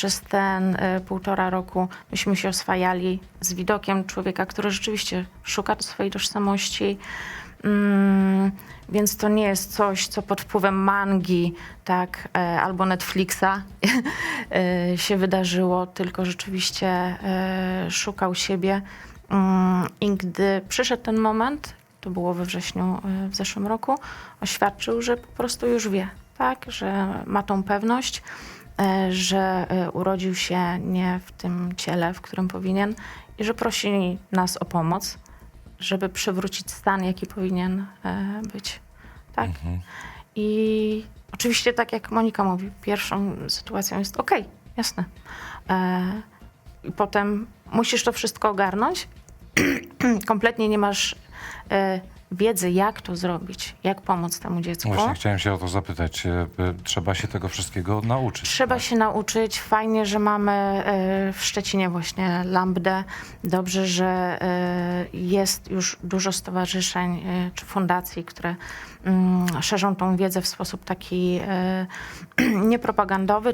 przez ten e, półtora roku myśmy się oswajali z widokiem człowieka, który rzeczywiście szuka swojej tożsamości. Mm, więc to nie jest coś, co pod wpływem mangi, tak, e, albo Netflixa e, się wydarzyło, tylko rzeczywiście e, szukał siebie. Mm, I gdy przyszedł ten moment, to było we wrześniu e, w zeszłym roku, oświadczył, że po prostu już wie, tak, że ma tą pewność, że e, urodził się nie w tym ciele, w którym powinien i że prosi nas o pomoc, żeby przywrócić stan, jaki powinien e, być. Tak? I oczywiście, tak jak Monika mówi, pierwszą sytuacją jest okej, jasne. E, I potem musisz to wszystko ogarnąć. Kompletnie nie masz e, wiedzy, jak to zrobić, jak pomóc temu dziecku. Właśnie chciałem się o to zapytać. Y, trzeba się tego wszystkiego nauczyć? Trzeba tak? się nauczyć. Fajnie, że mamy e, w Szczecinie właśnie Lambdę. Dobrze, że e, jest już dużo stowarzyszeń e, czy fundacji, które mm, szerzą tą wiedzę w sposób taki e, niepropagandowy,